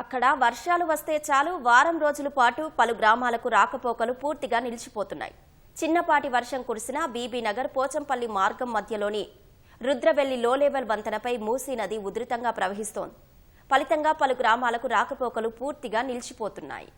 అక్కడ వర్షాలు వస్తే చాలు వారం రోజుల పాటు పలు గ్రామాలకు రాకపోకలు పూర్తిగా నిలిచిపోతున్నాయి. చిన్నపాటి వర్షం కురిసిన బీబీనగర్ పోచంపల్లి మార్గం మధ్యలోని రుద్రవెల్లి లో వంతెనపై మూసీ నది ఉధృతంగా ప్రవహిస్తోంది. ఫలితంగా పలు గ్రామాలకు రాకపోకలు పూర్తిగా నిలిచిపోతున్నాయి.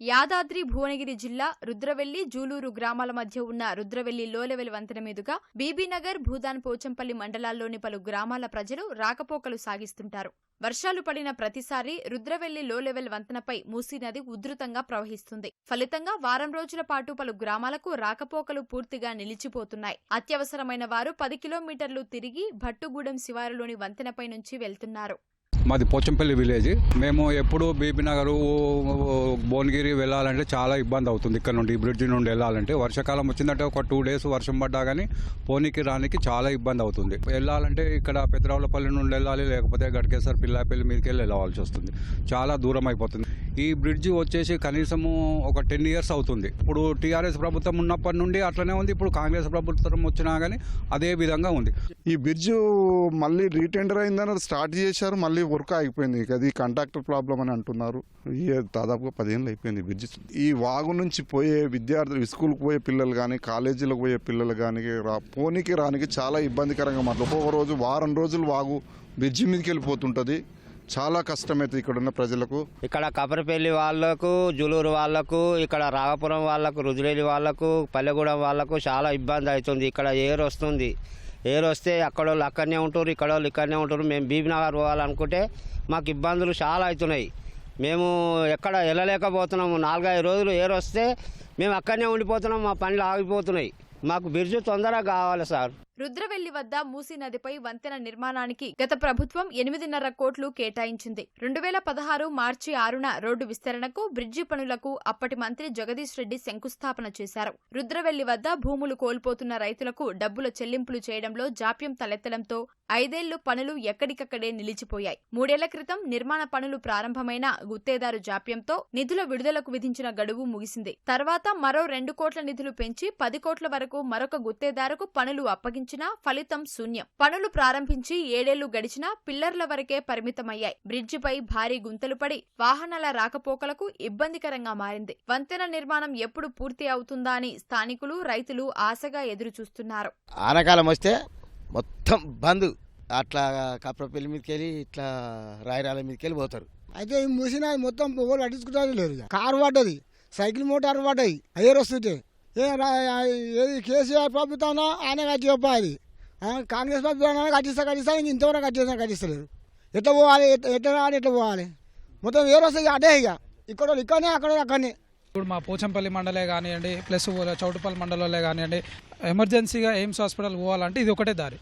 యాదాద్రి భువనగిరి జిల్లా రుద్రవెల్లి జూలూరు గ్రామాల మధ్య ఉన్న రుద్రవెల్లి లోలెవెలి వంతెన మీదుగా బీబీనగర్ భూదాన్ పోచంపల్లి మండలాల్లోని పలు గ్రామాల ప్రజలు రాకపోకలు సాగిస్తుంటారు. వర్షాలు పడిన ప్రతిసారి రుద్రవెల్లి లోలెవెల్ వంతెనపై మూసీ నది ఉధృతంగా ప్రవహిస్తుంది. ఫలితంగా వారం రోజుల పాటు పలు గ్రామాలకు రాకపోకలు పూర్తిగా నిలిచిపోతున్నాయి. అత్యవసరమైన వారు పది కిలోమీటర్లు తిరిగి భట్టుగూడెం శివారులోని వంతెనపై నుంచి వెళ్తున్నారు. మాది పోచంపల్లి విలేజ్ మేము ఎప్పుడు బీబీ నగర్ భువనగిరి వెళ్ళాలంటే చాలా ఇబ్బంది అవుతుంది. ఇక్కడ నుండి ఈ బ్రిడ్జి నుండి వెళ్ళాలంటే. వర్షాకాలం వచ్చిందంటే ఒక టూ డేస్ వర్షం పడ్డా కానీ పోనీకి రానికి చాలా ఇబ్బంది అవుతుంది. వెళ్ళాలంటే ఇక్కడ పెద్దరావులపల్లి నుండి వెళ్ళాలి లేకపోతే గడికేసర్ పిల్లాపల్లి మీదకి వెళ్ళి వెళ్ళవలసి వస్తుంది. చాలా దూరం అయిపోతుంది. ఈ బ్రిడ్జి వచ్చేసి కనీసము ఒక టెన్ ఇయర్స్ అవుతుంది. ఇప్పుడు టీఆర్ఎస్ ప్రభుత్వం ఉన్నప్పటి నుండి అట్లనే ఉంది. ఇప్పుడు కాంగ్రెస్ ప్రభుత్వం వచ్చినా కానీ అదే విధంగా ఉంది. ఈ బ్రిడ్జ్ మళ్ళీ రీటెండర్ అయిందని స్టార్ట్ చేశారు. మళ్ళీ వర్క్ ఆగిపోయింది. ఇక అది కాంట్రాక్టర్ ప్రాబ్లం అని అంటున్నారు. ఈ దాదాపుగా పదిహేనులు అయిపోయింది బ్రిడ్జ్. ఈ వాగు నుంచి పోయే విద్యార్థులు స్కూల్కి పోయే పిల్లలు కానీ కాలేజీలకు పోయే పిల్లలు కానీ రా పోనీకి రానికి చాలా ఇబ్బందికరంగా మాట్లాడు ఒక్కొక్క రోజు వారం రోజులు వాగు బ్రిడ్జి మీదకి వెళ్ళిపోతుంటుంది. చాలా కష్టమవుతుంది ఇక్కడ ఉన్న ప్రజలకు. ఇక్కడ కపరపల్లి వాళ్ళకు జులూరు వాళ్ళకు ఇక్కడ రాగపురం వాళ్ళకు రుజులేలి వాళ్ళకు పల్లెగూడెం వాళ్ళకు చాలా ఇబ్బంది అవుతుంది. ఇక్కడ ఏరు వస్తుంది. ఏరు వస్తే అక్కడ వాళ్ళు అక్కడనే ఉంటారు ఇక్కడ వాళ్ళు ఇక్కడనే ఉంటారు మేము బీబీనగర్ పోవాలనుకుంటే మాకు ఇబ్బందులు చాలా అవుతున్నాయి. మేము ఎక్కడ వెళ్ళలేకపోతున్నాము. నాలుగైదు రోజులు ఏరు వస్తే మేము అక్కడనే ఉండిపోతున్నాం మా పనులు ఆగిపోతున్నాయి. మాకు బిర్జు తొందరగా కావాలి సార్. రుద్రవెల్లి వద్ద మూసీ నదిపై వంతెన నిర్మాణానికి గత ప్రభుత్వం ఎనిమిదిన్నర కోట్లు కేటాయించింది. రెండు వేల పదహారు మార్చి ఆరున రోడ్డు విస్తరణకు బ్రిడ్జి పనులకు అప్పటి మంత్రి జగదీష్ రెడ్డి శంకుస్థాపన చేశారు. రుద్రవెల్లి వద్ద భూములు కోల్పోతున్న రైతులకు డబ్బుల చెల్లింపులు చేయడంలో జాప్యం తలెత్తడంతో ఐదేళ్ళు పనులు ఎక్కడికక్కడే నిలిచిపోయాయి. మూడేళ్ళ క్రితం నిర్మాణ పనులు ప్రారంభమైన గుత్తేదారు జాప్యంతో నిధుల విడుదలకు విధించిన గడువు ముగిసింది. తర్వాత మరో రెండు కోట్ల నిధులు పెంచి పది కోట్ల వరకు మరొక గుత్తేదారుకు పనులు అప్పగించారు అప్పగించినా ఫలితం శూన్యం. పనులు ప్రారంభించి ఏడేళ్ళు గడిచినా పిల్లర్ల వరకే పరిమితమయ్యాయి. బ్రిడ్జిపై భారీ గుంతలు పడి వాహనాల రాకపోకలకు ఇబ్బందికరంగా మారింది. వంతెన నిర్మాణం ఎప్పుడు పూర్తి అవుతుందా అని స్థానికులు రైతులు ఆశగా ఎదురుచూస్తున్నారు. ఆనకాలం వస్తే మొత్తం బంద్. అట్లా కప్రపల్లి మీదకి వెళ్ళి ఇట్లా రాయరాల మీదకి వెళ్ళి పోతారు. అయితే ఈ మూసిన మొత్తం పట్టించుకుంటారు లేదు. కారు పడ్డది. సైకిల్ మోటార్ పడ్డాయి అయ్యే వస్తుంటే. ఏది కేసీఆర్ ప్రభుత్వం ఆయన కట్టి చెప్పాలి. కాంగ్రెస్ ప్రభుత్వం కట్టిస్తా కట్టిస్తా ఇంక ఇంతవరకు కట్టిస్తా కట్టిస్తలేదు. ఎట్లా పోవాలి ఎట్లా రావాలి ఎట్లా పోవాలి? మొత్తం వేరే వస్తాయి అదే ఇక. ఇక్కడ వాళ్ళు ఇక్కడనే అక్కడ వాళ్ళు అక్కడనే. ఇప్పుడు మా పోచంపల్లి మండలే కానివ్వండి ప్లస్ చౌటుపల్లి మండలంలో కానివ్వండి ఎమర్జెన్సీగా ఎయిమ్స్ హాస్పిటల్ పోవాలంటే ఇది ఒకటే దారి.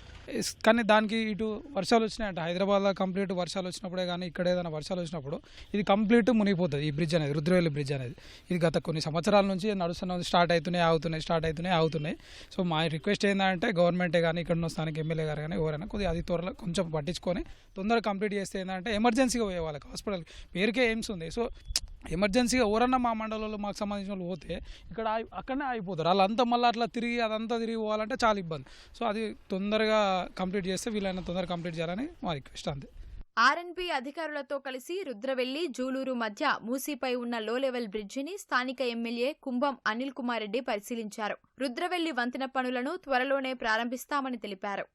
కానీ దానికి ఇటు వర్షాలు వచ్చినాయంట హైదరాబాద్లో కంప్లీట్ వర్షాలు వచ్చినప్పుడే కానీ ఇక్కడ ఏదైనా వర్షాలు వచ్చినప్పుడు ఇది కంప్లీట్ మునిగిపోతుంది ఈ బ్రిడ్జ్ అనేది రుద్రవేలి బ్రిడ్జ్ అనేది. ఇది గత కొన్ని సంవత్సరాల నుంచి నడుస్తున్న స్టార్ట్ అవుతున్నాయి ఆగుతున్నాయి స్టార్ట్ అవుతున్నాయి ఆగుతున్నాయి. సో మా రిక్వెస్ట్ ఏంటంటే గవర్నమెంటే కానీ ఇక్కడ ఉన్న స్థానిక ఎమ్మెల్యే గారు కానీ ఎవరైనా కొద్దిగా అది త్వరలో కొంచెం పట్టించుకొని తొందరగా కంప్లీట్ చేస్తే ఏంటంటే ఎమర్జెన్సీగా పోయే వాళ్ళకి హాస్పిటల్ పేరుకే ఎయిమ్స్ ఉంది. సో ఎమర్జెన్సీగా ఎవరన్నా మా మండలంలో మాకు సంబంధించిన వాళ్ళు పోతే ఇక్కడ అక్కడనే అయిపోతారు వాళ్ళంతా మళ్ళీ అట్లా తిరిగి అదంతా తిరిగి పోవాలంటే చాలా ఇబ్బంది. సో అది తొందరగా కంప్లీట్ చేస్తే వీళ్ళైనా తొందరగా కంప్లీట్ చేయాలని మా రిక్వెస్ట్ అంతే. ఆర్ఎన్బి అధికారులతో కలిసి రుద్రవెల్లి జూలూరు మధ్య మూసీపై ఉన్న లో లెవెల్ బ్రిడ్జిని స్థానిక ఎమ్మెల్యే కుంభం అనిల్ కుమార్ రెడ్డి పరిశీలించారు. రుద్రవెల్లి వంతెన పనులను త్వరలోనే ప్రారంభిస్తామని తెలిపారు.